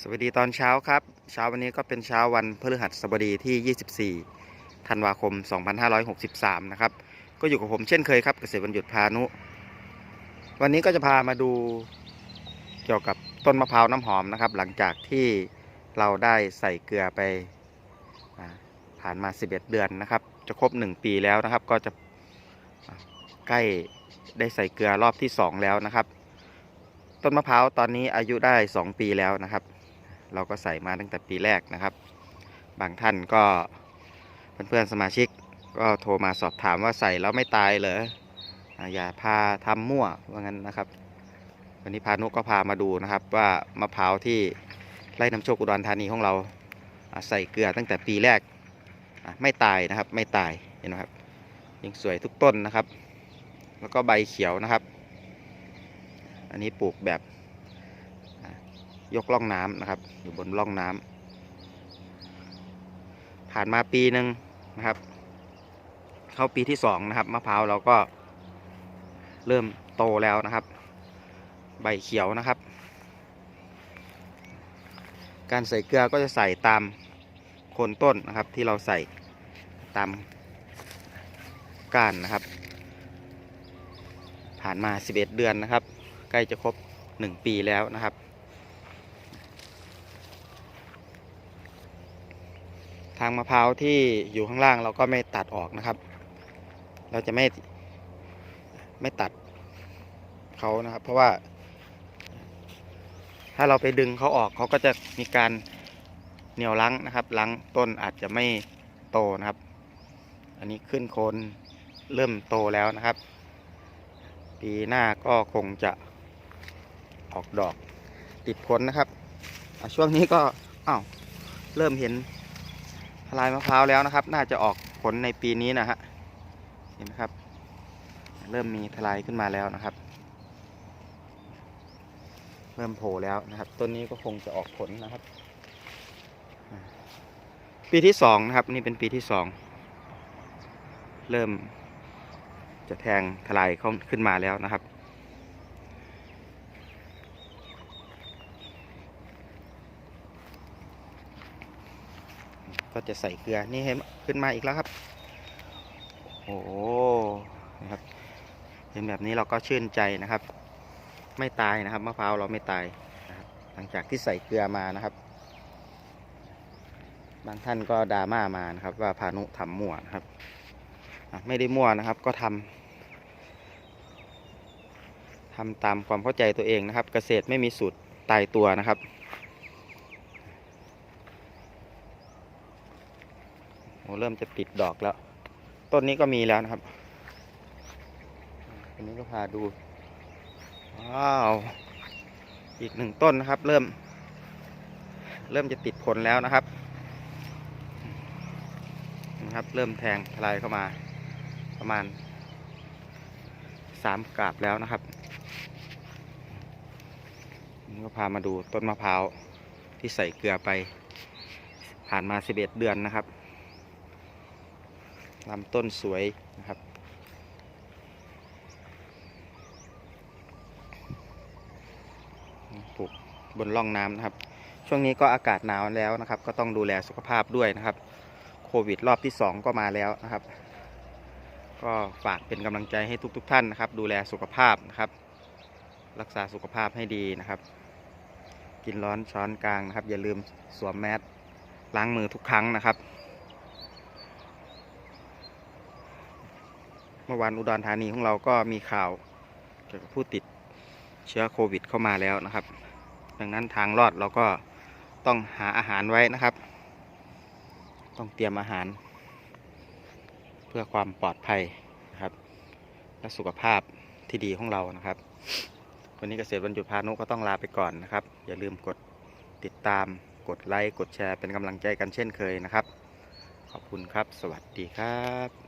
สวัสดีตอนเช้าครับ เช้าวันนี้ก็เป็นเช้าวันพฤหัสบดีที่ 24 ธันวาคม 2563 นะครับ ก็อยู่กับผมเช่นเคยครับเกษตรบรรยุทธพานุ วันนี้ก็จะพามาดูเกี่ยวกับต้นมะพร้าวน้ำหอมนะครับ หลังจากที่เราได้ใส่เกลือไปอผ่านมา 11 เดือนนะครับ จะครบ 1 ปีแล้วนะครับ ก็จะใกล้ได้ใส่เกลือรอบที่ 2 แล้วนะครับ ต้นมะพร้าวตอนนี้อายุได้ 2 ปีแล้วนะครับ เราก็ใส่มาตั้งแต่ปีแรกนะครับ บางท่านก็เพื่อนๆสมาชิกก็โทรมาสอบถามว่าใส่แล้วไม่ตายเหรออย่าพาทำมั่วว่างั้นนะครับ วันนี้พานุก็พามาดูนะครับ ว่ามะพร้าวที่ไร่น้ำโชคอุดรธานีของเราใส่เกลือตั้งแต่ปีแรกไม่ตายนะครับ ไม่ตายเห็นไหมครับยังสวยทุกต้นนะครับ แล้วก็ใบเขียวนะครับ อันนี้ปลูกแบบ ยกล่องน้ำนะครับ อยู่บนล่องน้ำผ่านมาปีหนึ่งนะครับ เข้าปีที่สองนะครับมะพร้าวเราก็เริ่มโตแล้วนะครับ ใบเขียวนะครับ การใส่เกลือก็จะใส่ตามโคนต้นนะครับ ที่เราใส่ตามก้านนะครับ ผ่านมา 11 เดือนนะครับ ใกล้จะครบ 1 ปีแล้วนะครับางมะพร้าวที่อยู่ข้างล่างเราก็ไม่ตัดออกนะครับ เราจะไม่ไม่ตัดเขานะครับ เพราะว่า ถ้าเราไปดึงเขาออกเขาก็จะมีการเหนียวลังนะครับลังต้นอาจจะไม่โตนะครับ อันนี้ขึ้นโคนเริ่มโตแล้วนะครับ ปีหน้าก็คงจะออกดอกติดผลนะครับช่วงนี้ก็อ้าวเริ่มเห็น ลายมะพร้าวแล้วนะครับ น่าจะออกผลในปีนี้นะฮะเห็นไหมครับ เริ่มมีทลายขึ้นมาแล้วนะครับ เริ่มโผล่แล้วนะครับต้นนี้ก็คงจะออกผลนะครับ ปีที่สองนะครับนี่เป็นปีที่สองเริ่มจะแทงทลายเข้าขึ้นมาแล้วนะครับ ก็จะใส่เกลือนี่ให้ขึ้นมาอีกแล้วครับ โอ้โหนะครับเห็นแบบนี้เราก็ชื่นใจนะครับ ไม่ตายนะครับมะพร้าวเราไม่ตายนะครับหลังจากที่ใส่เกลือมานะครับ บางท่านก็ดราม่ามานะครับ ว่าพานุทำมั่วนะครับไม่ได้มั่วนะครับก็ทำทำตามความเข้าใจตัวเองนะครับ เกษตรไม่มีสูตรตายตัวนะครับ โอ้เริ่มจะติดดอกแล้ว ต้นนี้ก็มีแล้วนะครับอันนี้ก็พาดู ว้าว อีกหนึ่งต้นนะครับ เริ่ม เริ่มจะติดผลแล้วนะครับนะครับ เริ่มแทงทลายเข้ามา ประมาณสามกาบแล้วนะครับนี่ก็พามาดูต้นมะพร้าวที่ใส่เกลือไป ผ่านมา11เดือนนะครับ ลำต้นสวยนะครับ ปลูกบนร่องน้ำนะครับ ช่วงนี้ก็อากาศหนาวแล้วนะครับ ก็ต้องดูแลสุขภาพด้วยนะครับ โควิดรอบที่ 2 ก็มาแล้วนะครับ ก็ฝากเป็นกำลังใจให้ทุกๆทท่านนะครับ ดูแลสุขภาพนะครับ รักษาสุขภาพให้ดีนะครับ กินร้อนช้อนกลางนะครับ อย่าลืมสวมแมสล้างมือทุกครั้งนะครับ เมื่อวานอุดรธานีของเราก็มีข่าวเกี่ยวกับผู้ติดเชื้อโควิดเข้ามาแล้วนะครับ ดังนั้นทางรอดเราก็ต้องหาอาหารไว้นะครับ ต้องเตรียมอาหาร เพื่อความปลอดภัยนะครับ และสุขภาพที่ดีของเรานะครับ วันนี้เกษตรบรรจุพานุก็ต้องลาไปก่อนนะครับ อย่าลืมกดติดตาม กดไลค์ กดแชร์เป็นกำลังใจกันเช่นเคยนะครับ ขอบคุณครับ สวัสดีครับ